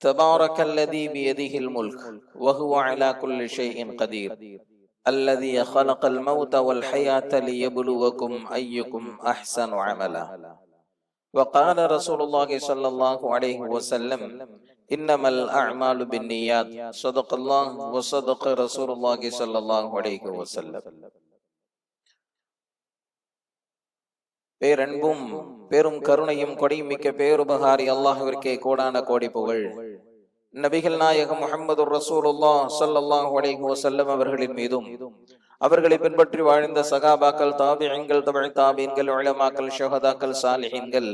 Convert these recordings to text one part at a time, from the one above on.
تبارك الذي بيده الملك وهو على كل شيء قدير الذي خلق الموت والحياة ليبلوكم أيكم أحسن عملا وقال رسول الله صلى الله عليه وسلم إنما الأعمال بالنيات صدق الله وصدق رسول الله صلى الله عليه وسلم பேரன்பும் பெரும் கருணையும் கொடியும் மிக்க பேருபகாரி அல்லாஹ்விற்கே கோடான கோடி புகழ் நபிகள் நாயகம் முகமது ரசூலுல்லா சல்லாஹ் அலைஹி வஸல்லம் அவர்களின் மீதும். அவர்களை பின்பற்றி வாழ்ந்த சகாபாக்கள் தாபியங்கள் தமிழ் தாபீன்கள் உளமாக்கள் ஷஹதாக்கள் சாலிஹின்கள்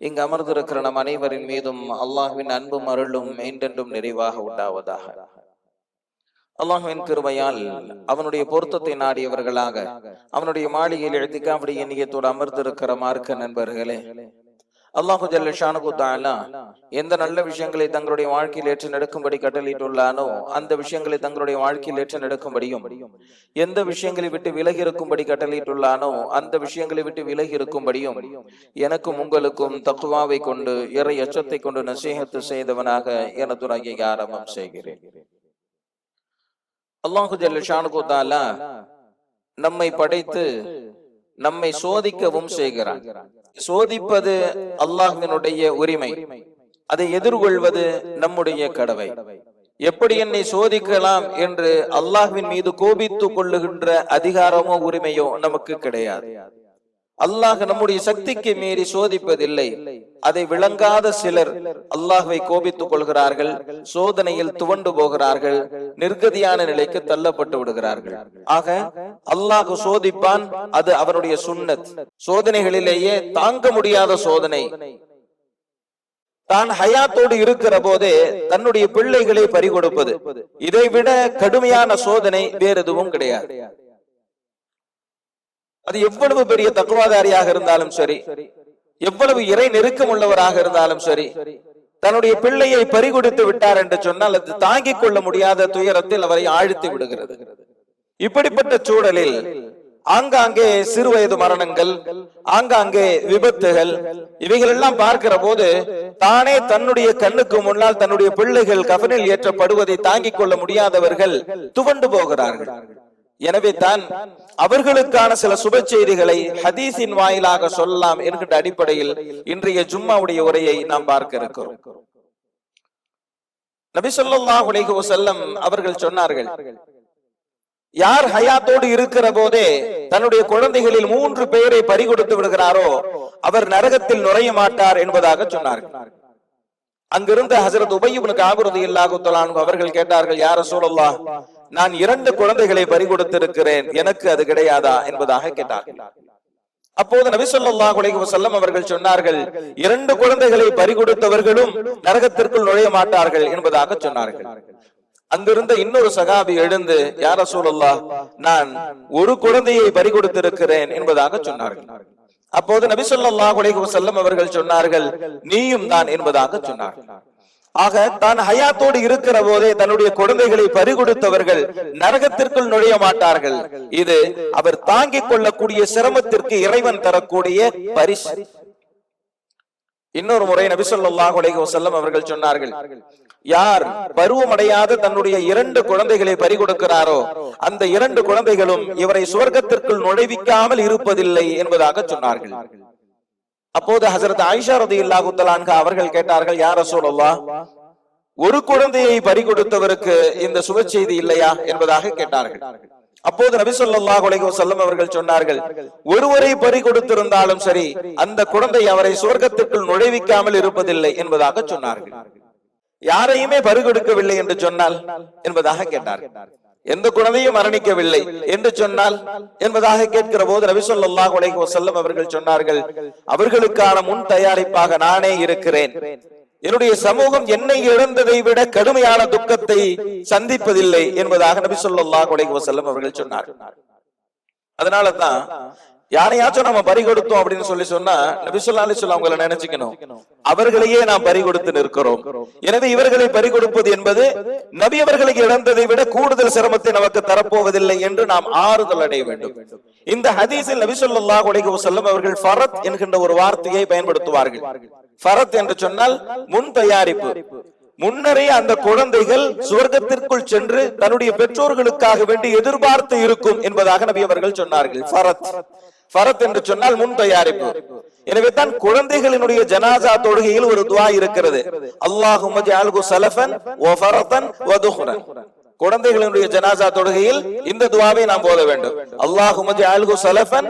இங்கு அமர்ந்திருக்கிற நம் அனைவரின் மீதும் அல்லாஹ்வின் அன்பும் அருளும் என்றென்றும் நிறைவாக உண்டாவதாக. அல்லாஹுவின் கிருபையால் அவனுடைய பொருத்தத்தை நாடியவர்களாக அவனுடைய மாளிகையில் எழுதிக்காப்படி எண்ணியத்தோடு அமர்ந்திருக்கிற மார்க்க நண்பர்களே அல்லாஹு ஜல்லஷானு தாலா எந்த நல்ல விஷயங்களை தங்களுடைய வாழ்க்கையில் ஏற்று நடக்கும்படி கட்டளையிட்டுள்ளானோ அந்த விஷயங்களை தங்களுடைய வாழ்க்கையில் ஏற்று நடக்கும்படியும் எந்த விஷயங்களை விட்டு விலகி இருக்கும்படி கட்டளையிட்டுள்ளானோ அந்த விஷயங்களை விட்டு விலகி இருக்கும்படியும் எனக்கும் உங்களுக்கும் தக்குவாவை கொண்டு இறை அச்சத்தை கொண்டு நசீகத்து செய்தவனாக எனது அங்கீகாரமும் செய்கிறேன். அல்லாஹு ஜல்லஷானு தாலா நம்மை படைத்து நம்மை சோதிக்கவும் செய்கிறான். சோதிப்பது அல்லாஹினுடைய உரிமை. அதை எதிர்கொள்வது நம்முடைய கடவை எப்படி என்னை சோதிக்கலாம் என்று அல்லாஹ்வின் மீது கோபித்துக் கொள்ளுகின்ற அதிகாரமோ உரிமையோ நமக்கு கிடையாது. அல்லாஹ் நம்முடைய சக்திக்கு மீறி சோதிப்பதில்லை. அதை விளங்காத சிலர் அல்லாஹுவை கோபித்துக் கொள்கிறார்கள் சோதனையில் துவண்டு போகிறார்கள் நிர்கதியான நிலைக்கு தள்ளப்பட்டு விடுகிறார்கள். ஆக அல்லாஹ் சோதிப்பான் அது அவனுடைய சுண்ணத் சோதனைகளிலேயே தாங்க முடியாத சோதனை. தான் ஹயாத்தோடு இருக்கிற போதே தன்னுடைய பிள்ளைகளை பறிகொடுப்பது. இதைவிட கடுமையான சோதனை வேற எதுவும் கிடையாது. அது எவ்வளவு பெரிய தக்குவாதாரியாக இருந்தாலும் சரி எவ்வளவு இறை நெருக்கம் உள்ளவராக இருந்தாலும் சரி தன்னுடைய பிள்ளையை பறிகொடுத்து விட்டார் என்று சொன்னால் அது தாங்கிக் கொள்ள முடியாத துயரத்தில் அவரை ஆழ்த்தி விடுகிறது. இப்படிப்பட்ட சூழலில் ஆங்காங்கே சிறு வயது மரணங்கள் ஆங்காங்கே விபத்துகள் இவைகளெல்லாம் பார்க்கிற போது தானே தன்னுடைய கண்ணுக்கு முன்னால் தன்னுடைய பிள்ளைகள் கவனில் ஏற்றப்படுவதை தாங்கிக் கொள்ள முடியாதவர்கள் துவண்டு போகிறார்கள். எனவே தான் அவர்களுக்கான சில சுப செய்திகளை ஹதீஸின் வாயிலாக சொல்லலாம் என்கின்ற அடிப்படையில் இன்றைய ஜும்மாவுடைய உரையை நாம் பார்க்க இருக்கிறோம். நபி சொல்லாஹ் உலக செல்லம் அவர்கள் சொன்னார்கள் யார் ஹயாத்தோடு இருக்கிற போதே தன்னுடைய குழந்தைகளில் மூன்று பேரை பறிகொடுத்து விடுகிறாரோ அவர் நரகத்தில் நுழைய மாட்டார் என்பதாக சொன்னார்கள். அங்கிருந்த ஹசரத் உபயுபனுக்கு ஆகுறது இல்லாகுத்தலான் அவர்கள் கேட்டார்கள் யார சூழல்லா நான் இரண்டு குழந்தைகளை பறிகொடுத்திருக்கிறேன். எனக்கு அது கிடையாதா என்பதாக கேட்டார்கள் அப்போது நபிசல்லா குலைகு செல்லம் அவர்கள் சொன்னார்கள் இரண்டு குழந்தைகளை பறிகொடுத்தவர்களும் நரகத்திற்குள் நுழைய மாட்டார்கள் என்பதாக சொன்னார்கள். அங்கிருந்த இன்னொரு சகாபி எழுந்து யார சூழல்லா நான் ஒரு குழந்தையை பறிகொடுத்திருக்கிறேன் என்பதாக சொன்னார்கள். அப்போது நபிசல்லா குலைகு செல்லம் அவர்கள் சொன்னார்கள் நீயும் தான் என்பதாக சொன்னார்கள். ஆக தான் ஹயாத்தோடு இருக்கிற போதே தன்னுடைய குழந்தைகளை பறிகொடுத்தவர்கள் நரகத்திற்குள் நுழைய மாட்டார்கள். இது அவர் தாங்கிக் கொள்ளக்கூடிய சிரமத்திற்கு இறைவன் தரக்கூடிய பரிசு. இன்னொரு முறை நபிசல்லாஹ் உலக செல்லம் அவர்கள் சொன்னார்கள் யார் பருவமடையாத தன்னுடைய இரண்டு குழந்தைகளை பறிகொடுக்கிறாரோ அந்த இரண்டு குழந்தைகளும் இவரை சுவர்க்கத்திற்குள் நுழைவிக்காமல் இருப்பதில்லை என்பதாக சொன்னார்கள். அப்போது ஹசரத் ஆயிஷா ரதி இல்லாஹுத்தலான்க அவர்கள் கேட்டார்கள் யார் சூழல்லா ஒரு குழந்தையை பறி கொடுத்தவருக்கு இந்த சுப செய்தி இல்லையா? என்பதாக கேட்டார்கள். அப்போது நபி சொல்லாஹ் உலக செல்லம் அவர்கள் சொன்னார்கள் ஒருவரை பறி கொடுத்திருந்தாலும் சரி அந்த குழந்தை அவரை சுவர்க்கத்திற்குள் நுழைவிக்காமல் இருப்பதில்லை என்பதாக சொன்னார்கள். யாரையுமே பறி கொடுக்கவில்லை என்று சொன்னால் என்பதாக கேட்டார்கள். எந்த குழந்தையும் மரணிக்கவில்லை என்று சொன்னால் என்பதாக கேட்கிற போது ரவிசொல்லாஹ் உலக செல்லம் அவர்கள் சொன்னார்கள் அவர்களுக்கான முன் தயாரிப்பாக நானே இருக்கிறேன். என்னுடைய சமூகம் என்னை இழந்ததை விட கடுமையான துக்கத்தை சந்திப்பதில்லை என்பதாக நபி ஸல்லல்லாஹு அலைஹி வஸல்லம் அவர்கள் சொன்னார் அதனால தான் யாரையாச்சும் நம்ம பறி கொடுத்தோம் அப்படின்னு சொல்லி சொன்னா நபி ஸல்லல்லாஹு அவங்களை நினைச்சுக்கணும். அவர்களையே நாம் பறி கொடுத்து நிற்கிறோம். எனவே இவர்களை பறி கொடுப்பது என்பது நபி அவர்களுக்கு இழந்ததை விட கூடுதல் சிரமத்தை நமக்கு தரப்போவதில்லை என்று நாம் ஆறுதல் அடைய வேண்டும். இந்த ஹதீஸில் நபி ஸல்லல்லாஹு அலைஹி அவர்கள் ஃபரத் என்கின்ற ஒரு வார்த்தையை பயன்படுத்துவார்கள். ஃபரத் என்று சொன்னால் முன் தயாரிப்பு. முன்னரே அந்த குழந்தைகள் சுவர்க்கத்திற்குள் சென்று தன்னுடைய பெற்றோர்களுக்காக வேண்டி எதிர்பார்த்து இருக்கும் என்பதாக நபி அவர்கள் சொன்னார்கள். ஃபரத். ஃபரத் என்று சொன்னால் முன் தயாரிப்பு. எனவே தான் குழந்தைகளினுடைய ஜனாசா தொழுகையில் ஒரு துவா இருக்கிறது. அல்லாஹும்ம சலஃபன் ஃபரதன் குழந்தைகளினுடைய ஜனாசா தொழுகையில் இந்த துவாவை நாம் போத வேண்டும். அல்லாஹும்ம சலஃபன்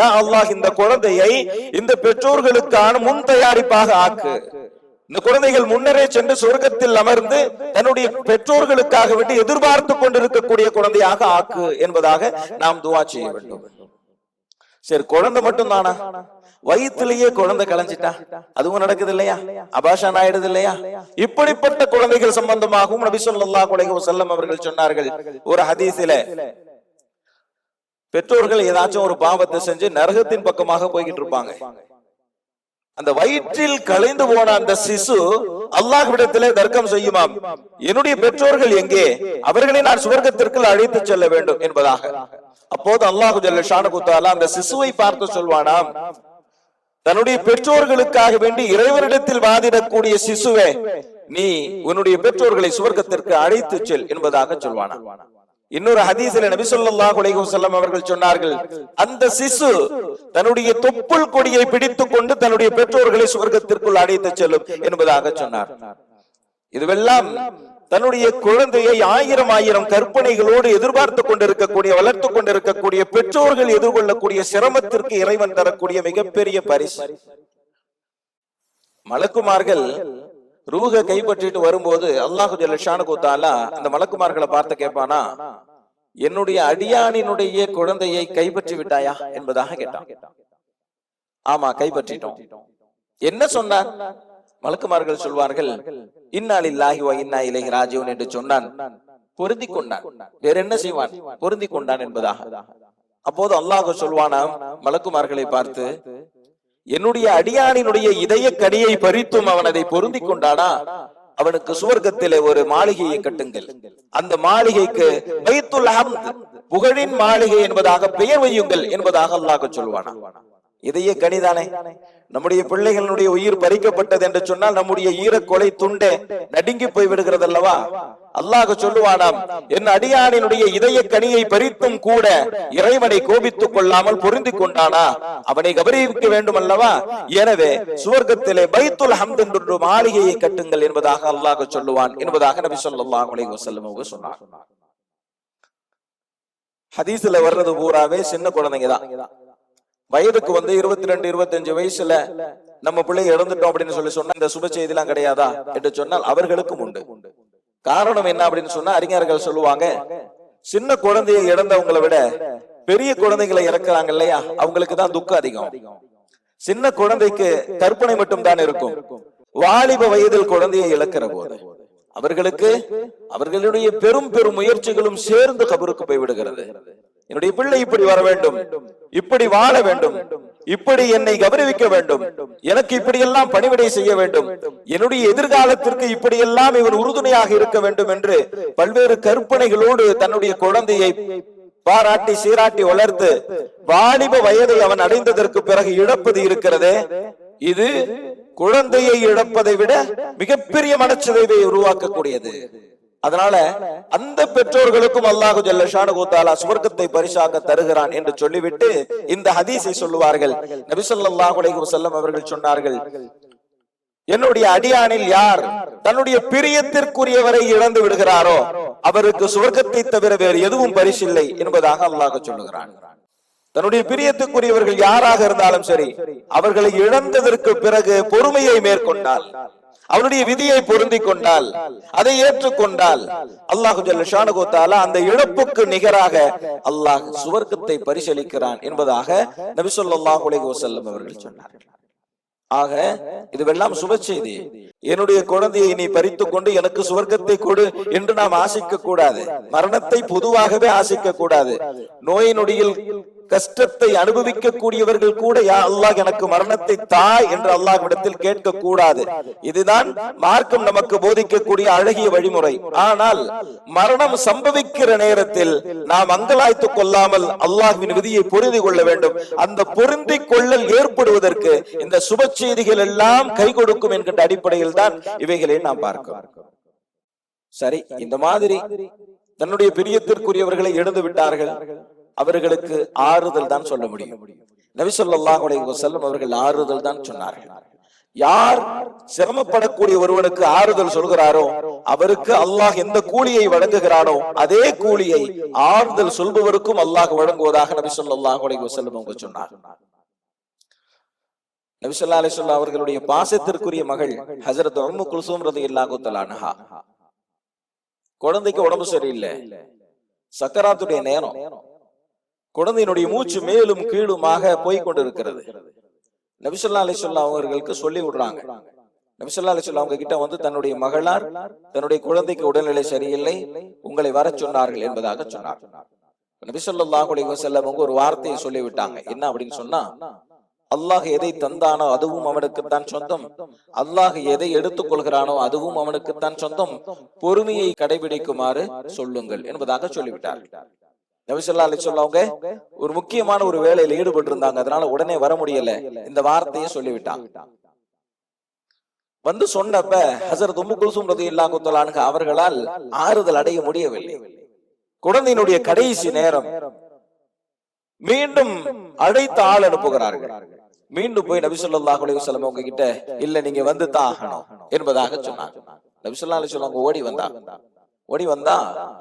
யா அல்லாஹ் இந்த குழந்தையை இந்த பெற்றோர்களுக்கான முன் தயாரிப்பாக ஆக்கு. இந்த குழந்தைகள் முன்னரே சென்று சொர்க்கத்தில் அமர்ந்து தன்னுடைய பெற்றோர்களுக்காக விட்டு எதிர்பார்த்து கொண்டிருக்கக்கூடிய குழந்தையாக ஆக்கு என்பதாக நாம் துவா செய்ய வேண்டும். சரி குழந்தை மட்டும் தானா வயிற்றுலயே குழந்தை கலைஞ்சிட்டா? அதுவும் நடக்குது இல்லையா அபாஷன் ஆயிடுது இல்லையா இப்படிப்பட்ட குழந்தைகள் சம்பந்தமாகவும் நபி சொல்லா குலைக செல்லம் அவர்கள் சொன்னார்கள் ஒரு ஹதீஸில. பெற்றோர்கள் ஏதாச்சும் ஒரு பாவத்தை செஞ்சு நரகத்தின் பக்கமாக போய்கிட்டு இருப்பாங்க. அந்த வயிற்றில் கலைந்து போன அந்த சிசு அல்லாஹ்விடத்திலே தர்க்கம் செய்யுமாம். என்னுடைய பெற்றோர்கள் எங்கே? அவர்களை நான் சுவர்க்கத்திற்கு அழைத்து செல்ல வேண்டும் என்பதாக. அப்போது அல்லாஹு ஜல்ல அந்த சிசுவை பார்த்து சொல்வானாம் தன்னுடைய பெற்றோர்களுக்காக வேண்டி இறைவரிடத்தில் வாதிடக்கூடிய சிசுவே நீ உன்னுடைய பெற்றோர்களை சுவர்க்கத்திற்கு அழைத்து செல் என்பதாக சொல்வானா இன்னொரு ஹதீஸில் நபி சொல்லா அலைஹி அவர்கள் சொன்னார்கள் அந்த சிசு தன்னுடைய தொப்புள் கொடியை பிடித்துக் கொண்டு தன்னுடைய பெற்றோர்களை சுவர்க்கத்திற்குள் அழைத்து செல்லும் என்பதாக சொன்னார். இதுவெல்லாம் தன்னுடைய குழந்தையை ஆயிரம் ஆயிரம் கற்பனைகளோடு எதிர்பார்த்து கொண்டிருக்கக்கூடிய வளர்த்து கொண்டிருக்கக்கூடிய பெற்றோர்கள் எதிர்கொள்ளக்கூடிய சிரமத்திற்கு இறைவன் தரக்கூடிய மிகப்பெரிய பரிசு. மலக்குமார்கள் ரூக கைப்பற்றிட்டு வரும்போது அல்லாஹு ஜல்லஷானு தாலா அந்த மலக்குமார்களை பார்த்து கேட்பானா என்னுடைய அடியானினுடைய குழந்தையை கைப்பற்றி விட்டாயா? என்பதாக கேட்டான். ஆமா கைப்பற்றிட்டோம். என்ன சொன்னான் மலக்குமார்கள் சொல்வார்கள் இன்னால் இல்லாஹி இன்னா இலகி ராஜீவன் என்று சொன்னான். பொருந்தி கொண்டான். வேற என்ன செய்வான்? பொருந்தி கொண்டான் என்பதாக. அப்போது அல்லாஹ் சொல்வானாம் மலக்குமார்களை பார்த்து என்னுடைய அடியானினுடைய இதய கனியை பறித்தும் அவன் அதை பொருந்தி கொண்டானா? அவனுக்கு சுவர்க்கத்திலே ஒரு மாளிகையை கட்டுங்கள். அந்த மாளிகைக்கு பைத்துல் ஹம்த் புகழின் மாளிகை என்பதாக பெயர் வையுங்கள் என்பதாக அல்லாஹ் சொல்வானா? இதய கனிதானே நம்முடைய பிள்ளைகளுடைய உயிர் பறிக்கப்பட்டது என்று சொன்னால் நம்முடைய ஈரக்கொலை துண்டே நடுங்கி போய் விடுகிறது அல்லவா அல்லாஹ் சொல்லுவானாம் என் அடியானினுடைய இதய கனியை பறித்தும் கூட இறைவனை கோபித்துக் கொள்ளாமல் பொருந்தி கொண்டானா? அவனை கௌரவிக்க வேண்டும் அல்லவா எனவே சுவர்க்கத்திலே பைத்துல் ஹம்த் என்று மாளிகையை கட்டுங்கள் என்பதாக அல்லாஹ் சொல்லுவான் என்பதாக நபி சொல்லாஹ் அலைஹி வஸல்லம் அவங்க சொன்னார். ஹதீஸ்ல வர்றது பூராவே சின்ன குழந்தைங்க தான். வயதுக்கு வந்து இருபத்தி ரெண்டு இருபத்தஞ்சு வயசுல நம்ம பிள்ளை இழந்துட்டோம் அப்படின்னு சொல்லி சொன்னா இந்த சுப செய்தி எல்லாம் கிடையாதா? என்று சொன்னால் அவர்களுக்கும் உண்டு. காரணம் என்ன அப்படின்னு சொன்னா அறிஞர்கள் சொல்லுவாங்க சின்ன குழந்தையை இழந்தவங்களை விட பெரிய குழந்தைகளை இறக்குறாங்க இல்லையா? அவங்களுக்கு தான் துக்கம் அதிகம். சின்ன குழந்தைக்கு கற்பனை மட்டும் தான் இருக்கும். வாலிப வயதில் குழந்தையை இழக்கிற போது அவர்களுக்கு அவர்களுடைய பெரும் பெரும் முயற்சிகளும் சேர்ந்து கபருக்கு போய்விடுகிறது என்னுடைய பிள்ளை இப்படி வர வேண்டும் இப்படி வாழ வேண்டும் இப்படி என்னை கௌரவிக்க வேண்டும். எனக்கு இப்படி எல்லாம் பணிவிடை செய்ய வேண்டும். என்னுடைய எதிர்காலத்திற்கு இப்படி எல்லாம் உறுதுணையாக இருக்க வேண்டும் என்று பல்வேறு கற்பனைகளோடு தன்னுடைய குழந்தையை பாராட்டி சீராட்டி வளர்த்து வாலிப வயதை அவன் அடைந்ததற்கு பிறகு இழப்பது இருக்கிறதே? இது குழந்தையை இழப்பதை விட மிகப்பெரிய மனச்சிதைவை உருவாக்கக்கூடியது. அதனால அந்த பெற்றோர்களுக்கும் அல்லாஹு ஜல்லஷானு கோத்தாலா சுவர்க்கத்தை பரிசாக தருகிறான் என்று சொல்லிவிட்டு இந்த ஹதீஸை சொல்லுவார்கள். நபிசல்லாஹு அலைஹி அவர்கள் சொன்னார்கள் என்னுடைய அடியானில் யார் தன்னுடைய பிரியத்திற்குரியவரை இழந்து விடுகிறாரோ அவருக்கு சுவர்க்கத்தை தவிர வேறு எதுவும் பரிசில்லை என்பதாக அல்லாஹ் சொல்லுகிறான். தன்னுடைய பிரியத்துக்குரியவர்கள் யாராக இருந்தாலும் சரி அவர்களை இழந்ததற்கு பிறகு பொறுமையை மேற்கொண்டால் அவனுடைய விதியை பொருந்தி கொண்டால் அதை ஏற்றுக்கொண்டால் அல்லாஹு ஜல்ல அந்த இழப்புக்கு நிகராக அல்லாஹ் சுவர்க்கத்தை பரிசளிக்கிறான் என்பதாக நபி ஸல்லல்லாஹு அலைஹி அவர்கள் சொன்னார்கள் ஆக இதுவெல்லாம் சுப செய்தி. என்னுடைய குழந்தையை நீ பறித்துக் கொண்டு எனக்கு சுவர்க்கத்தை கொடு என்று நாம் ஆசிக்க கூடாது. மரணத்தை பொதுவாகவே ஆசைக்க கூடாது. நோய் நொடியில் கஷ்டத்தை அனுபவிக்க கூடியவர்கள் கூட யா அல்லாஹ் எனக்கு மரணத்தை தா என்று அல்லாஹ்விடத்தில் கேட்க கூடாது இதுதான் மார்க்கம் நமக்கு போதிக்கக்கூடிய அழகிய வழிமுறை. ஆனால் மரணம் சம்பவிக்கிற நேரத்தில் நாம் அங்கலாய்த்து கொள்ளாமல் அல்லாஹ்வின் விதியை புரிந்து கொள்ள வேண்டும். அந்த பொருந்திக் கொள்ளல் ஏற்படுவதற்கு இந்த சுப செய்திகள் எல்லாம் கை கொடுக்கும் என்கின்ற அடிப்படையில் தான் இவைகளை நாம் பார்க்கிறோம். சரி இந்த மாதிரி தன்னுடைய பிரியத்திற்குரியவர்களை எழுந்து விட்டார்கள். அவர்களுக்கு ஆறுதல் தான் சொல்ல முடியும். நபி ஸல்லல்லாஹு அவர்கள் ஆறுதல் தான் சொன்னார்கள். யார் சிரமப்படக்கூடிய ஒருவனுக்கு ஆறுதல் சொல்கிறாரோ அவருக்கு அல்லாஹ் எந்த கூலியை வழங்குகிறானோ அதே கூலியை ஆறுதல் சொல்பவருக்கும் அல்லாஹ் வழங்குவதாக நபி ஸல்லல்லாஹு செல்லும் அவங்க சொன்னார். நபிசல்லா ஸல்லல்லாஹு அவர்களுடைய பாசத்திற்குரிய மகள் ஹசரத் உம்மு குல்சூம் ரலியல்லாஹு தஆலா குழந்தைக்கு உடம்பு சரியில்லை. சக்கராத்துடைய நேரம். குழந்தையினுடைய மூச்சு மேலும் கீழுமாக போய் கொண்டிருக்கிறது நபிசல்லா அலிசல்லா அவர்களுக்கு சொல்லி விடுறாங்க நபிசல்லா அலிசல்லா அவங்க கிட்ட வந்து தன்னுடைய மகளார் தன்னுடைய குழந்தைக்கு உடல்நிலை சரியில்லை உங்களை வர சொன்னார்கள் என்பதாக சொன்னார். நபிசல்லாஹு அவங்க ஒரு வார்த்தையை சொல்லி விட்டாங்க என்ன அப்படின்னு சொன்னா அல்லாஹ் எதை தந்தானோ அதுவும் அவனுக்குத்தான் சொந்தம். அல்லாஹ் எதை எடுத்துக் கொள்கிறானோ அதுவும் அவனுக்குத்தான் சொந்தம். பொறுமையை கடைபிடிக்குமாறு சொல்லுங்கள் என்பதாக சொல்லிவிட்டார் நபிசல்லா அலி சொல்லவங்க ஒரு முக்கியமான ஒரு வேலையில ஈடுபட்டு இருந்தாங்க அதனால உடனே வர முடியல. இந்த வார்த்தையை சொல்லிவிட்டாங்க வந்து சொன்னப்ப ஹசரத் உம்மு குல்சும் ரதி இல்லா குத்தலானுங்க அவர்களால் ஆறுதல் அடைய முடியவில்லை. குழந்தையினுடைய கடைசி நேரம். மீண்டும் அழைத்த ஆள் அனுப்புகிறார்கள். மீண்டும் போய் நபி ஸல்லல்லாஹு அலைஹி வஸல்லம் அவங்க கிட்ட இல்ல நீங்க வந்து தான் ஆகணும். என்பதாக சொன்னாங்க. நபி அலி ஓடி வந்தாங்க. ஓடி வந்தா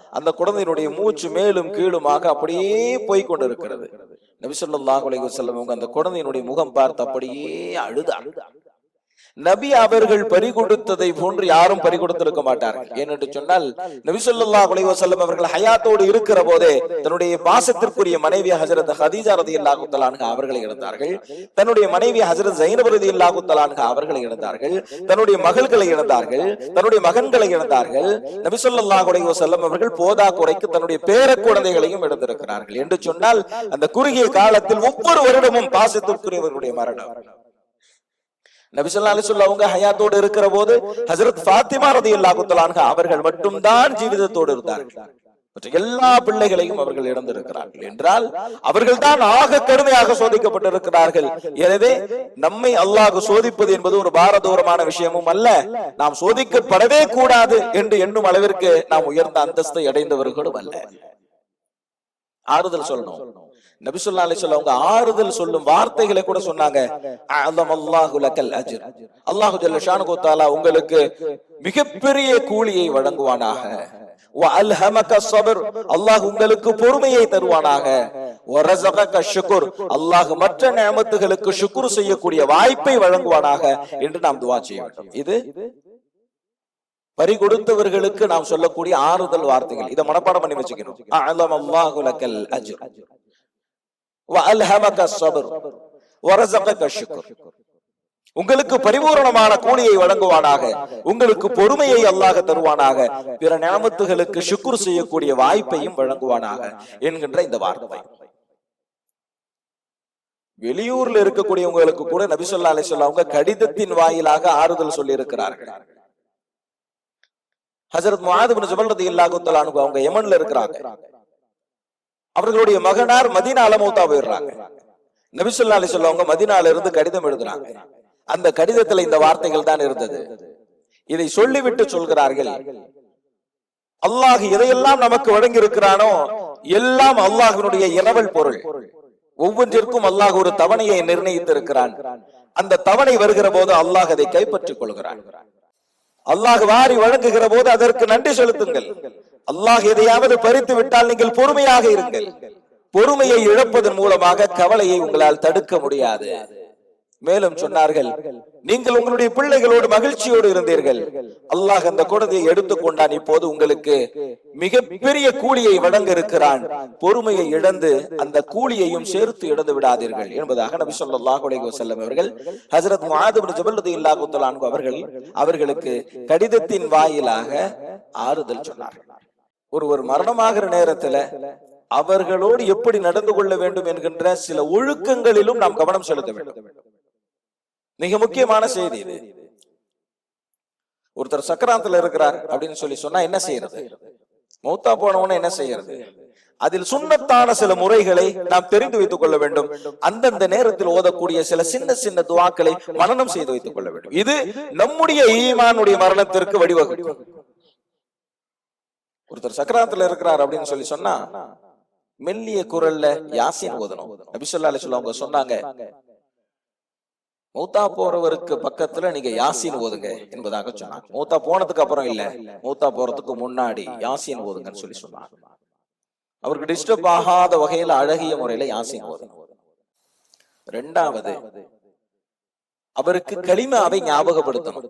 அந்த குழந்தையினுடைய மூச்சு மேலும் கீழுமாக அப்படியே போய் கொண்டிருக்கிறது நபி ஸல்லல்லாஹு அந்த குழந்தையினுடைய முகம் பார்த்து அப்படியே அழுது அழுது. நபி அவர்கள் பறி கொடுத்ததை போன்று யாரும் பறி கொடுத்திருக்க மாட்டார்கள். ஏனென்று சொன்னால் நபி சொல்லா அலைஹி வஸல்லம் அவர்கள் ஹயாத்தோடு இருக்கிற போதே தன்னுடைய பாசத்திற்குரிய மனைவி ஹசரத் ஹதீஜா ரதி தஆலா அவர்களை இழந்தார்கள். தன்னுடைய மனைவி ஹசரத் ஜைனப் ரதி தஆலா அவர்களை இழந்தார்கள். தன்னுடைய மகள்களை இழந்தார்கள். தன்னுடைய மகன்களை இழந்தார்கள். நபி சொல்லா அலைஹி வஸல்லம் அவர்கள் போதா குறைக்கு தன்னுடைய பேர குழந்தைகளையும் இழந்திருக்கிறார்கள் என்று சொன்னால் அந்த குறுகிய காலத்தில் ஒவ்வொரு வருடமும் பாசத்திற்குரியவர்களுடைய மரணம். நபிசல்லா அலிசுல்லா அவங்க ஹயாத்தோடு இருக்கிற போது ஹசரத் ஃபாத்திமா ரதி அல்லாஹுத்தலான்க அவர்கள் மட்டும்தான் ஜீவிதத்தோடு இருந்தார்கள். மற்ற எல்லா பிள்ளைகளையும் அவர்கள் இழந்திருக்கிறார்கள் என்றால் அவர்கள் தான் ஆக கடுமையாக சோதிக்கப்பட்டிருக்கிறார்கள். எனவே நம்மை அல்லாஹ் சோதிப்பது என்பது ஒரு பாரதூரமான விஷயமும் அல்ல. நாம் சோதிக்கப்படவே கூடாது என்று எண்ணும் அளவிற்கு நாம் உயர்ந்த அந்தஸ்தை அடைந்தவர்களும் அல்ல. ஆறுதல் சொல்லணும். நபிசுல்லா சொல்ல அவங்க ஆறுதல் சொல்லும் வார்த்தைகளை கூட சொன்னாங்க. அல்லாஹு ஜல்ல ஷானு தாலா உங்களுக்கு மிகப்பெரிய கூலியை வழங்குவானாக. அல்லாஹ் உங்களுக்கு பொறுமையை தருவானாக. அல்லாஹ் மற்ற நியமத்துகளுக்கு ஷுக்ர் செய்யக்கூடிய வாய்ப்பை வழங்குவானாக என்று நாம் துவா செய்ய வேண்டும். இது பறி கொடுத்தவர்களுக்கு நாம் சொல்லக்கூடிய ஆறுதல் வார்த்தைகள். இதை மனப்பாடம் பண்ணி வச்சுக்கணும். உங்களுக்கு பரிபூரணமான கூலியை வழங்குவானாக. உங்களுக்கு பொறுமையை அல்லாஹ் தருவானாக. பிற நியமத்துகளுக்கு சுக்குர் செய்யக்கூடிய வாய்ப்பையும் வழங்குவானாக என்கின்ற இந்த வார்த்தை. வெளியூர்ல இருக்கக்கூடியவங்களுக்கு கூட நபிசல்லா அலி அவங்க கடிதத்தின் வாயிலாக ஆறுதல் சொல்லி இருக்கிறார்கள் ஹசரத் முஹாது ஜபல் ரதி இல்லாஹு அவங்க எமன்ல இருக்கிறாங்க. அவர்களுடைய மகனார் மதீனா அலமௌத்தா போயிடுறாங்க. நபிசுல்லா அலி சொல்லவங்க மதினால இருந்து கடிதம் எழுதுறாங்க அந்த கடிதத்துல இந்த வார்த்தைகள் தான் இருந்தது. இதை சொல்லிவிட்டு சொல்கிறார்கள். அல்லாஹ் எதையெல்லாம் நமக்கு வழங்கி இருக்கிறானோ எல்லாம் அல்லாஹினுடைய இரவல் பொருள். ஒவ்வொன்றிற்கும் அல்லாஹ் ஒரு தவணையை நிர்ணயித்து இருக்கிறான் அந்த தவணை வருகிற போது அல்லாஹ் அதை கைப்பற்றிக் கொள்கிறான். அல்லாஹ் வாரி வழங்குகிற போது அதற்கு நன்றி செலுத்துங்கள். அல்லாஹ் எதையாவது பறித்து விட்டால் நீங்கள் பொறுமையாக இருங்கள். பொறுமையை இழப்பதன் மூலமாக கவலையை உங்களால் தடுக்க முடியாது. மேலும் சொன்னார்கள் நீங்கள் உங்களுடைய பிள்ளைகளோடு மகிழ்ச்சியோடு இருந்தீர்கள். அல்லாஹ் அந்த குழந்தையை எடுத்துக்கொண்டான் இப்போது உங்களுக்கு மிகப்பெரிய கூலியை வழங்க இருக்கிறான் பொறுமையை இழந்து அந்த கூலியையும் சேர்த்து இழந்து விடாதீர்கள். என்பதாக நபி ஸல்லல்லாஹு அலைஹி அவர்கள் ஹசரத் முஆத் இப்னு ஜபல் அவர்கள் அவர்களுக்கு கடிதத்தின் வாயிலாக ஆறுதல் சொன்னார்கள். ஒருவர் மரணமாகிற நேரத்துல அவர்களோடு எப்படி நடந்து கொள்ள வேண்டும் என்கின்ற சில ஒழுக்கங்களிலும் நாம் கவனம் செலுத்த வேண்டும். மிக முக்கியமான செய்தி இது. ஒருத்தர் சக்கராத்துல இருக்கிறார் அப்படின்னு சொல்லி சொன்னா என்ன செய்யறது? மௌத்தா போனவன என்ன செய்யறது? அதில் சுண்ணத்தான சில முறைகளை நாம் தெரிந்து வைத்துக் கொள்ள வேண்டும். அந்தந்த நேரத்தில் ஓதக்கூடிய சில சின்ன சின்ன துவாக்களை மனனம் செய்து வைத்துக் கொள்ள வேண்டும். இது நம்முடைய ஈமானுடைய மரணத்திற்கு வழிவகுக்கும். ஒருத்தர் சக்கராத்துல இருக்கிறார் அப்படின்னு சொல்லி சொன்னா மெல்லிய குரல்ல யாசின் ஓதணும். நபிசல்லா அலிஸ்லாம் அவங்க சொன்னாங்க மூத்தா போறவருக்கு பக்கத்துல நீங்க யாசின் ஓதுங்க என்பதாக சொன்னாங்க மூத்தா போனதுக்கு அப்புறம் இல்ல. மூத்தா போறதுக்கு முன்னாடி யாசின் ஓதுங்கன்னு சொல்லி சொன்னாங்க அவருக்கு டிஸ்டர்ப் ஆகாத வகையில அழகிய முறையில யாசின் ஓதணும் ரெண்டாவது அவருக்கு களிமாவை ஞாபகப்படுத்தணும்.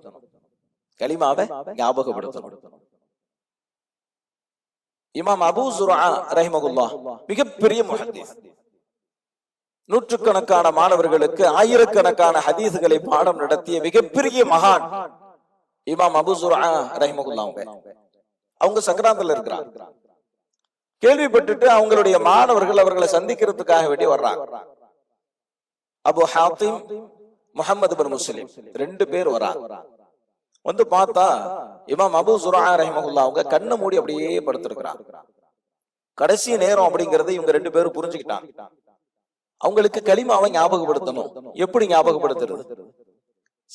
களிமாவை ஞாபகப்படுத்தணும். இமாம் அபு சுரா ரஹிமகுல்லா மிகப்பெரிய முஹத்தீஸ். நூற்றுக்கணக்கான மாணவர்களுக்கு ஆயிரக்கணக்கான ஹதீஸ்களை பாடம் நடத்திய மிகப்பெரிய மகான் இமாம் அபுசுரா ரஹிமகுல்லா அவங்க. அவங்க சங்கராந்தில் இருக்கிறாங்க. கேள்விப்பட்டுட்டு அவங்களுடைய மாணவர்கள் அவர்களை சந்திக்கிறதுக்காக வேண்டி வர்றாங்க. அபு ஹாத்திம் முகமது பின் முஸ்லிம் ரெண்டு பேர் வர்றாங்க வந்து பார்த்தா இமாம் அபு சுரா ரஹிமகுல்லா அவங்க கண்ணை மூடி அப்படியே படுத்திருக்கிறாங்க. கடைசி நேரம் அப்படிங்கறத இவங்க ரெண்டு பேரும் புரிஞ்சுக்கிட்டாங்க. அவங்களுக்கு களிமாவை ஞாபகப்படுத்தணும். எப்படி ஞாபகப்படுத்துறது?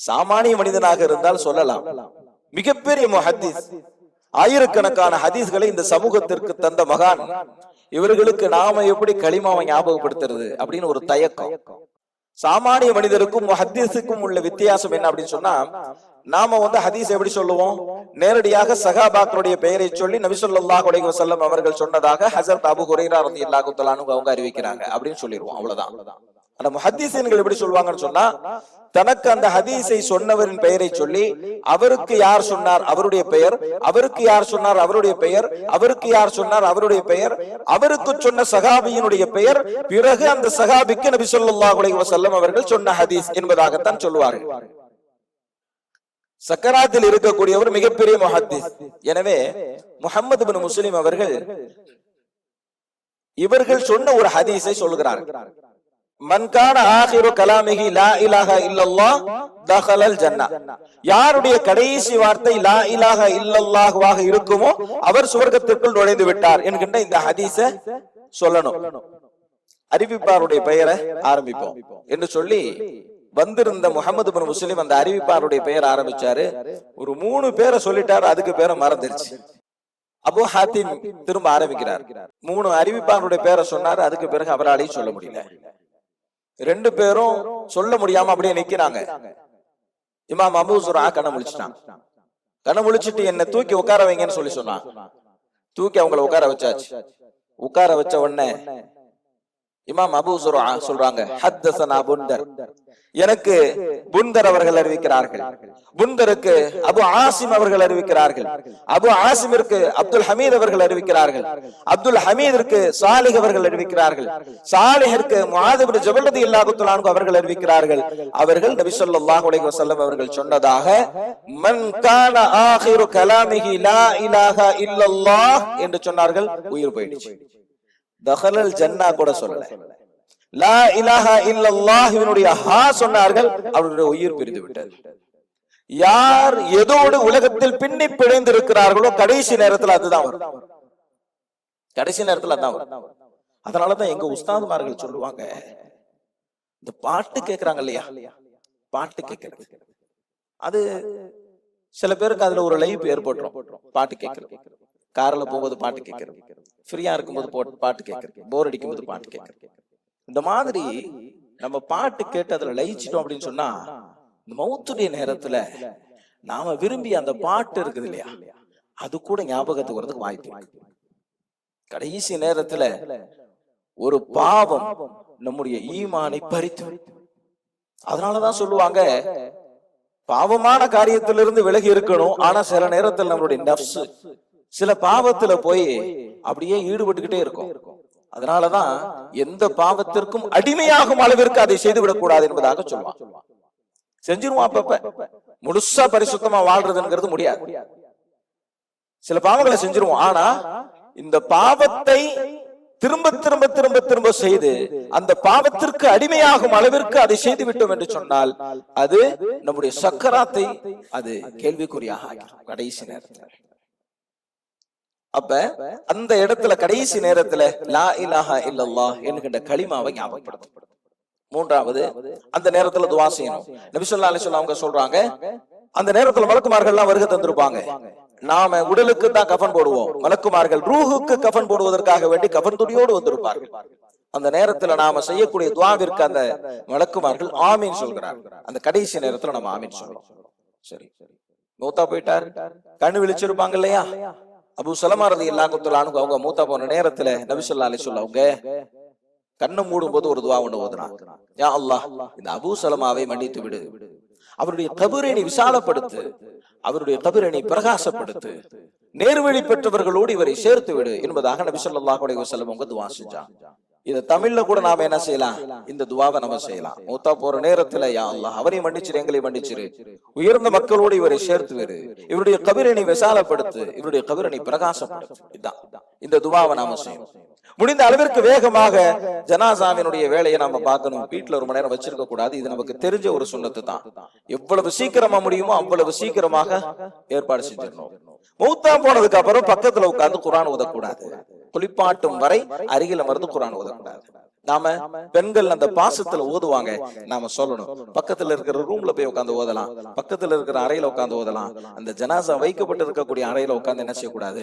சாமானிய மனிதனாக இருந்தால் சொல்லலாம். மிகப்பெரிய ஹதீஸ் ஆயிரக்கணக்கான ஹதீஸ்களை இந்த சமூகத்திற்கு தந்த மகான். இவர்களுக்கு நாம எப்படி களிமாவை ஞாபகப்படுத்துறது அப்படின்னு ஒரு தயக்கம். சாமானிய மனிதருக்கும் ஹதீஸுக்கும் உள்ள வித்தியாசம் என்ன அப்படின்னு சொன்னா நாம வந்து ஹதீஸ் எப்படி சொல்லுவோம்? நேரடியாக சகாபாக்களுடைய பெயரை சொல்லி நபி ஸல்லல்லாஹு வசல்லம் அவர்கள் சொன்னதாக ஹசரத் அபு ஹுரேரா ரலியல்லாஹு தஆலா அவங்க அறிவிக்கிறாங்க அப்படின்னு சொல்லிடுவோம். அவ்வளவுதான். அந்த முஹத்தீஸீன்கள் எப்படி சொல்லுவாங்கன்னு சொன்னா தனக்கு அந்த ஹதீஸை சொன்னவரின் பெயரை சொல்லி அவருக்கு யார் சொன்னார் அவருடைய பெயர்? அவருக்கு யார் சொன்னார் அவருடைய பெயர்? அவருக்கு யார் சொன்னார் அவருடைய பெயர்? அவருக்கு சொன்ன சகாபியினுடைய பெயர்? பிறகு அந்த சகாபிக்கு நபி ஸல்லல்லாஹு அலைஹி அவர்கள் சொன்ன ஹதீஸ் என்பதாகத்தான் சொல்லுவார்கள். சக்கராத்தில் இருக்கக்கூடியவர் மிகப்பெரிய முஹத்தீஸ். எனவே முஹம்மது பின் முஸ்லிம் அவர்கள் இவர்கள் சொன்ன ஒரு ஹதீஸை சொல்கிறார்கள் மன்கான ஆஹிரு கலாமிகி லா இலாக இல்லல்லா தஹலல் ஜன்னா. யாருடைய கடைசி வார்த்தை லா இலாக இல்லல்லாஹுவாக இருக்குமோ அவர் சுவர்க்கத்திற்குள் நுழைந்து விட்டார் என்கின்ற இந்த ஹதீஸ சொல்லணும். அறிவிப்பாருடைய பெயரை ஆரம்பிப்போம். என்று சொல்லி வந்திருந்த முகமது பின் முஸ்லிம் அந்த அறிவிப்பாருடைய பெயர் ஆரம்பிச்சாரு. ஒரு மூணு பேரை சொல்லிட்டாரு அதுக்கு பேரை மறந்துருச்சு. அபு ஹாத்திம் திரும்ப ஆரம்பிக்கிறார். மூணு அறிவிப்பாருடைய பேரை சொன்னாரு அதுக்கு பிறகு அவராலையும் சொல்ல முடியல. ரெண்டு பேரும் சொல்ல முடியாம அப்படியே நிக்கிறாங்க. இமாம் அபூசுரா கண்ணை முழிச்சிட்டான். கண்ணை முழிச்சிட்டு என்ன தூக்கி உட்கார வைங்கன்னு சொல்லி சொன்னான். தூக்கி அவங்கள உட்கார வச்சாச்சு. உட்கார வச்ச உடனே இமாம் அபு சுரா சொல்றாங்க ஹத்தசனா புந்தர். எனக்கு புந்தர் அவர்கள் அறிவிக்கிறார்கள். புந்தருக்கு அபு ஆசிம் அவர்கள் அறிவிக்கிறார்கள். அபு ஆசிமிற்கு அப்துல் ஹமீத் அவர்கள் அறிவிக்கிறார்கள். அப்துல் ஹமீதிற்கு சாலிக் அவர்கள் அறிவிக்கிறார்கள். சாலிஹிற்கு முஆதுபின் ஜபல்ரதி இல்லாஹு அவர்கள் அறிவிக்கிறார்கள். அவர்கள் நபி சொல்லாஹ் உலக வசல்லம் அவர்கள் சொன்னதாக மன் கான ஆஹிரு கலாமிஹி லா இலாஹா இல்லல்லாஹ் என்று சொன்னார்கள். உயிர் போயிடுச்சு. தஹலல் ஜன்னா கூட சொல்லல. லா இலாஹா இல்லல்லாஹ் இவனுடைய ஹா சொன்னார்கள் அவருடைய உயிர் பிரிந்து விட்டது யார் எதோடு உலகத்தில் பின்னி பிழைந்து இருக்கிறார்களோ கடைசி நேரத்துல அதுதான் வரும். கடைசி நேரத்துல அதான் வரும். அதனாலதான் எங்க உஸ்தாதுமார்கள் சொல்லுவாங்க இந்த பாட்டு கேக்குறாங்க இல்லையா? பாட்டு கேட்கறது அது சில பேருக்கு அதுல ஒரு லைஃப் ஏற்பட்டுரும் பாட்டு கேட்கறது கார்ல போகும்போது பாட்டு கேட்கறது. ஃப்ரீயா இருக்கும்போது போட்டு பாட்டு கேட்கறது. போர் அடிக்கும் போது பாட்டு கேட்கறது. இந்த மாதிரி நம்ம பாட்டு கேட்டு அதுல லயிச்சிட்டோம் அப்படின்னு சொன்னா இந்த மௌத்துடைய நேரத்துல நாம விரும்பி அந்த பாட்டு இருக்குது இல்லையா? அது கூட ஞாபகத்துக்கு வரதுக்கு வாய்ப்பு. கடைசி நேரத்துல ஒரு பாவம் நம்முடைய ஈமானை பறித்து. அதனாலதான் சொல்லுவாங்க பாவமான காரியத்திலிருந்து விலகி இருக்கணும். ஆனா சில நேரத்தில் நம்மளுடைய நப்ஸ் சில பாவத்துல போய் அப்படியே ஈடுபட்டுக்கிட்டே இருக்கும். அதனாலதான் எந்த பாவத்திற்கும் அடிமையாகும் அளவிற்கு அதை செய்து விடக்கூடாது என்பதாக சொல்லுவான் செஞ்சிருவான் அப்பப்ப. முழுசா பரிசுத்தமா வாழ்றதுங்கிறது முடியாது. சில பாவங்களை செஞ்சிருவோம். ஆனா இந்த பாவத்தை திரும்ப திரும்ப திரும்ப திரும்ப செய்து அந்த பாவத்திற்கு அடிமையாகும் அளவிற்கு அதை செய்து விட்டோம் என்று சொன்னால் அது நம்முடைய சக்கராத்தை அது கேள்விக்குறியாக கடைசி நேரத்துல. அப்ப அந்த இடத்துல கடைசி நேரத்துல லா இலாஹா இல்லல்லா என்கின்ற களிமாவை ஞாபகப்படுத்தும். மூன்றாவது அந்த நேரத்துல துவா செய்யணும். நபிசுல்லா ஸல்லல்லாஹு அவங்க சொல்றாங்க அந்த நேரத்துல மலக்குமார்கள் எல்லாம் வருகை தந்திருப்பாங்க. நாம உடலுக்கு தான் கஃன் போடுவோம். மலக்குமார்கள் ரூஹுக்கு கஃன் போடுவதற்காக வேண்டி கஃன் துணியோடு வந்திருப்பார்கள். அந்த நேரத்துல நாம செய்யக்கூடிய துவாவிற்கு அந்த மலக்குமார்கள் ஆமீன் சொல்கிறார்கள். அந்த கடைசி நேரத்துல நம்ம ஆமீன் சொல்றோம். சரி. மூத்தா போயிட்டார். கண்ணு விழிச்சிருப்பாங்க இல்லையா? அபு சலமாரதி எல்லா எல்லாங்குத்தலானு அவங்க மூத்தா போன நேரத்துல நபிசுல்லா அலி சொல்ல அவங்க கண்ணை மூடும் போது ஒரு துவா ஒண்ணு ஓதுனா யா அல்லாஹ் இந்த அபு சலமாவை மன்னித்து விடு. அவருடைய கபரை நீ விசாலப்படுத்து அவருடைய கபரை நீ பிரகாசப்படுத்து. நேர்வழி பெற்றவர்களோடு இவரை சேர்த்து விடு என்பதாக நபி ஸல்லல்லாஹு அலைஹி வஸல்லம் அவங்க துவா செஞ்சான் இத தமிழ்ல கூட நாம என்ன செய்யலாம்? இந்த துவாவை நம்ம செய்யலாம். மூத்தா போற நேரத்துல யா அல்லா அவரையும் மன்னிச்சிரு எங்களை மன்னிச்சிரு. உயர்ந்த மக்களோடு இவரை சேர்த்து விடு. இவருடைய கபிரை விசாலப்படுத்து. இவருடைய கபிரை பிரகாசப்படுத்து. இதான் இந்த துவாவை நாம செய்யணும். முடிந்த அளவிற்கு வேகமாக ஜனாசாமியினுடைய வேலையை நாம பார்க்கணும். வீட்டுல ஒரு மணி நேரம் வச்சிருக்க கூடாது. இது நமக்கு தெரிஞ்ச ஒரு சுண்ணத்து தான். எவ்வளவு சீக்கிரமா முடியுமோ அவ்வளவு சீக்கிரமாக ஏற்பாடு செஞ்சிடணும். மூத்தா போனதுக்கு அப்புறம் பக்கத்துல உட்கார்ந்து குரான் உதக்கூடாது குளிப்பாட்டும் வரை அருகில மருந்து குரான் ஓதக்கூடாது. நாம பெண்கள் அந்த பாசத்துல ஓதுவாங்க. நாம சொல்லணும். பக்கத்துல இருக்கிற ரூம்ல போய் உட்காந்து ஓதலாம். பக்கத்துல இருக்கிற அறையில உட்காந்து ஓதலாம். அந்த ஜனாசா வைக்கப்பட்டு இருக்கக்கூடிய அறையில உட்காந்து என்ன செய்யக்கூடாது?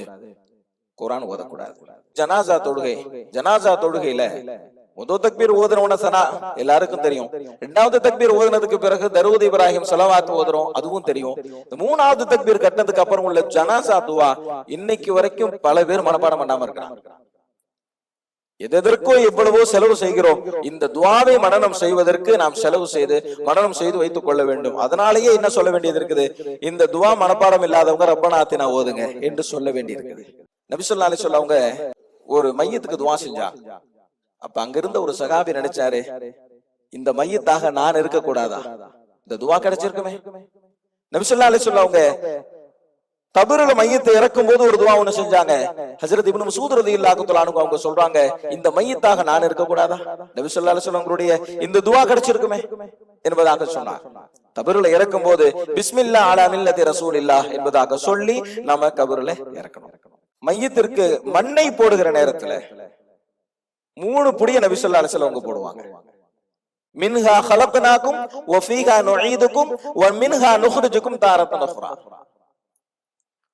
குரான் ஓதக்கூடாது. ஜனாசா தொழுகை. ஜனாசா தொழுகையில முதல் தக்பீர் ஓதுனவன சனா எல்லாருக்கும் தெரியும். ரெண்டாவது தக்பீர் ஓதுனதுக்கு பிறகு தருவது இப்ராஹிம் செலவாத்து ஓதுறோம் அதுவும் தெரியும். இந்த மூணாவது தக்பீர் கட்டினதுக்கு அப்புறம் உள்ள ஜனாசா துவா இன்னைக்கு வரைக்கும் பல பேர் மனப்பாடம் பண்ணாம இருக்கிறாங்க. எதற்கோ எவ்வளவோ செலவு செய்கிறோம். இந்த துவாவை மனநம் செய்வதற்கு நாம் செலவு செய்து மனநம் செய்து வைத்துக் கொள்ள வேண்டும். அதனாலேயே என்ன சொல்ல வேண்டியது இருக்குது? இந்த துவா மனப்பாடம் இல்லாதவங்க ரப்பநாத்தினா ஓதுங்க என்று சொல்ல வேண்டியிருக்குது நபிசுல்லா அலி சொல்லவங்க ஒரு மையத்துக்கு துவா செஞ்சா அப்ப அங்க இருந்த ஒரு சகாபி நினைச்சாரு இந்த மையத்தாக நான் இருக்க கூடாதா இந்த துவா கிடைச்சிருக்குமே. நபிசுல்லா அலி சொல்லவங்க கபருல மையத்தை இறக்கும் போது ஒரு துவா ஒண்ணு செஞ்சாங்க. ஹசரத் இப்னு மசூத் ரலியல்லாஹு அவங்க சொல்றாங்க இந்த மையத்தாக நான் இருக்க கூடாதா நபி ஸல்லல்லாஹு அவங்களுடைய இந்த துவா கிடைச்சிருக்குமே என்பதாக சொன்னார். கபருல இறக்கும் போது பிஸ்மில்லா அலா மில்லத்தி இல்லா என்பதாக சொல்லி நாம கபருல இறக்கணும். மையத்திற்கு மண்ணை போடுகிற நேரத்துல மூணு புடிய நபி சொல்லா அலிசல்ல அவங்க போடுவாங்க. மின்ஹா ஹலப்னாக்கும் ஒஃபீஹா நுஈதுக்கும் ஒ மின்ஹா நுஹ்ருஜுக்கும் தாரத்தன் நுஹ்ரா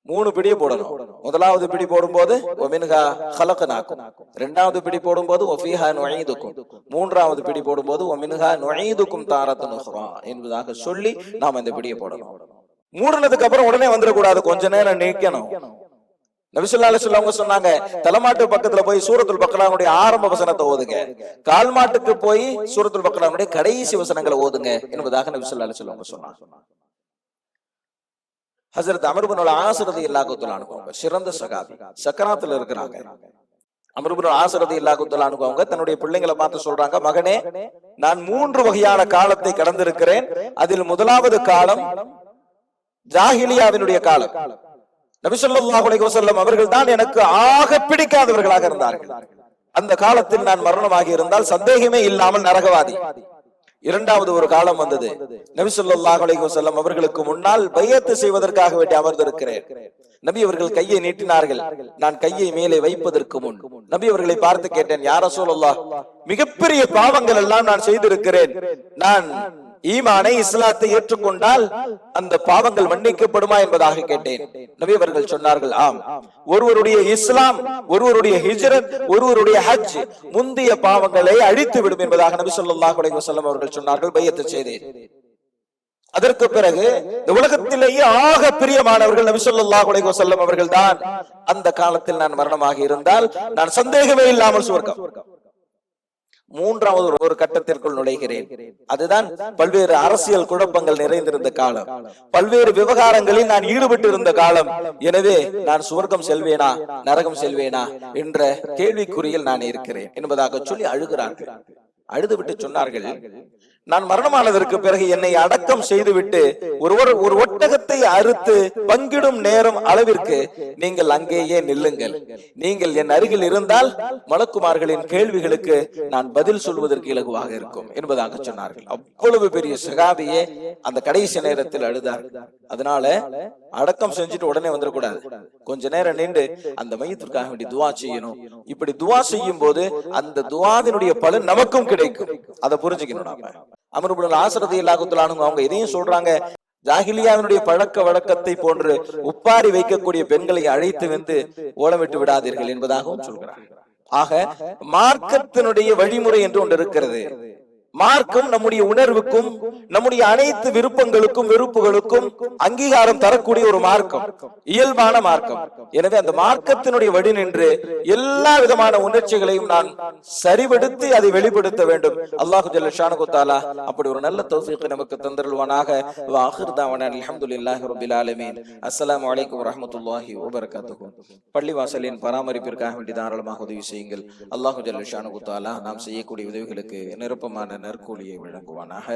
மூணு பிடி போடணும். முதலாவது பிடி போடும்போது ஒமின்ஹா ஹலக்கனாக்கும் ரெண்டாவது பிடி போடும்போது ஒஃபீஹா நுழைதுக்கும் மூன்றாவது பிடி போடும்போது ஒமின்ஹா நுழைதுக்கும் தாரத்து நுஹ்ரா என்பதாக சொல்லி நாம் இந்த பிடியை போடணும். மூடுனதுக்கு அப்புறம் உடனே வந்துடக்கூடாது. கொஞ்ச நேரம் நிற்கணும் நபிசுல்லா சொல்லவங்க அவங்க சொன்னாங்க தலைமாட்டு பக்கத்துல போய் சூரத்துல் பக்கலாவுடைய ஆரம்ப வசனத்தை ஓதுங்க. கால் மாட்டுக்கு போய் சூரத்துல் பக்கலாவுடைய கடைசி வசனங்களை ஓதுங்க என்பதாக நபிசுல்லா சொல்லவங்க சொன்னாங்க. ஹசரத் அமர்புனோட ஆசிரதி இல்லாக்குத்துல அனுப்புவாங்க சிறந்த சகாபி சக்கராத்துல இருக்கிறாங்க. அமர்புனோட ஆசிரதி இல்லாக்குத்துல அனுப்புவாங்க தன்னுடைய பிள்ளைங்களை பார்த்து சொல்றாங்க மகனே நான் மூன்று வகையான காலத்தை கடந்திருக்கிறேன். அதில் முதலாவது காலம் ஜாஹிலியாவினுடைய காலம். நபிசல்லாஹு அவர்கள் தான் எனக்கு ஆக பிடிக்காதவர்களாக இருந்தார்கள். அந்த காலத்தில் நான் மரணமாகி இருந்தால் சந்தேகமே இல்லாமல் நரகவாதி. இரண்டாவது ஒரு காலம் வந்தது. நபி ஸல்லல்லாஹு அவர்களுக்கு முன்னால் பையத்து செய்வதற்காக வேண்டி அமர்ந்திருக்கிறேன். நபி அவர்கள் கையை நீட்டினார்கள். நான் கையை மேலே வைப்பதற்கு முன். நபி அவர்களை பார்த்து கேட்டேன் யார சூழல்லா மிகப்பெரிய பாவங்கள் எல்லாம் நான் செய்திருக்கிறேன். நான் ஈமானை இஸ்லாத்தை ஏற்றுக்கொண்டால் அந்த பாவங்கள் மன்னிக்கப்படுமா என்பதாக கேட்டேன். நபி அவர்கள் சொன்னார்கள் ஆம். ஒருவருடைய இஸ்லாம் ஒருவருடைய ஹிஜ்ரத் ஒருவருடைய ஹஜ் முந்தைய பாவங்களை அழித்து விடும் என்பதாக நபி சொல்லாஹ் அலைஹி வஸல்லம் அவர்கள் சொன்னார்கள் பையத்தை செய்தேன் அதற்கு பிறகு இந்த உலகத்திலேயே ஆக பிரியமானவர்கள் நபி ஸல்லல்லாஹு அலைஹி வஸல்லம் அவர்கள் தான் அந்த காலத்தில் நான் மரணமாக இருந்தால் நான் சந்தேகமே இல்லாமல் சுவர்க்கம். மூன்றாவது ஒரு- கட்டத்திற்குள் நுழைகிறேன். அதுதான் பல்வேறு அரசியல் குழப்பங்கள் நிறைந்திருந்த காலம். பல்வேறு விவகாரங்களில் நான் ஈடுபட்டு இருந்த காலம். எனவே நான் சுவர்க்கம் செல்வேனா நரகம் செல்வேனா என்ற கேள்விக்குறியில் நான் இருக்கிறேன் என்பதாக சொல்லி அழுகிறார்கள். அழுதுவிட்டு சொன்னார்கள் நான் மரணமானதற்கு பிறகு என்னை அடக்கம் செய்துவிட்டு ஒருவர் ஒரு ஒட்டகத்தை அறுத்து பங்கிடும் நேரம் அளவிற்கு நீங்கள் அங்கேயே நில்லுங்கள். நீங்கள் என் அருகில் இருந்தால் மலக்குமார்களின் கேள்விகளுக்கு நான் பதில் சொல்வதற்கு இலகுவாக இருக்கும் என்பதாக சொன்னார்கள். அவ்வளவு பெரிய சகாபியே அந்த கடைசி நேரத்தில் அழுதார். அதனால அடக்கம் செஞ்சுட்டு உடனே வந்துடக்கூடாது. கொஞ்ச நேரம் நின்று அந்த மையத்திற்காக வேண்டி துவா செய்யணும். இப்படி துவா செய்யும் போது அந்த துவாவினுடைய பலன் நமக்கும் கிடைக்கும். அதை புரிஞ்சுக்கணும் நாம. அமருபுல் ஆசிரதி இல்லாகுத்தலானுங்க அவங்க இதையும் சொல்றாங்க. ஜாகிலியாவினுடைய பழக்க வழக்கத்தை போன்று உப்பாரி வைக்கக்கூடிய பெண்களை அழைத்து வந்து ஓலமிட்டு விடாதீர்கள் என்பதாகவும் சொல்கிறார். ஆக மார்க்கத்தினுடைய வழிமுறை என்று ஒன்று இருக்கிறது. மார்க்கம் நம்முடைய உணர்வுக்கும் நம்முடைய அனைத்து விருப்பங்களுக்கும் வெறுப்புகளுக்கும் அங்கீகாரம் தரக்கூடிய ஒரு மார்க்கம். இயல்பான மார்க்கம். எனவே அந்த மார்க்கத்தினுடைய வழி நின்று எல்லா விதமான உணர்ச்சிகளையும் நான் சரிபடுத்தி அதை வெளிப்படுத்த வேண்டும். அல்லாஹு ஜல்ல அப்படி ஒரு நல்ல தௌஃபீக் நமக்கு தந்திருவானாக வாஹிர் தாவன அல்ஹம்துலில்லாஹி ரப்பில் ஆலமீன். அஸ்ஸலாமு அலைக்கும் வரஹ்மத்துல்லாஹி வபரகாத்துஹு. பள்ளிவாசலின் பராமரிப்பிற்காக வேண்டி தாராளமாக உதவி செய்யுங்கள். அல்லாஹு ஜல்ல நாம் செய்யக்கூடிய உதவிகளுக்கு நிரப்பமான நற்கூலியை வழங்குவானாக.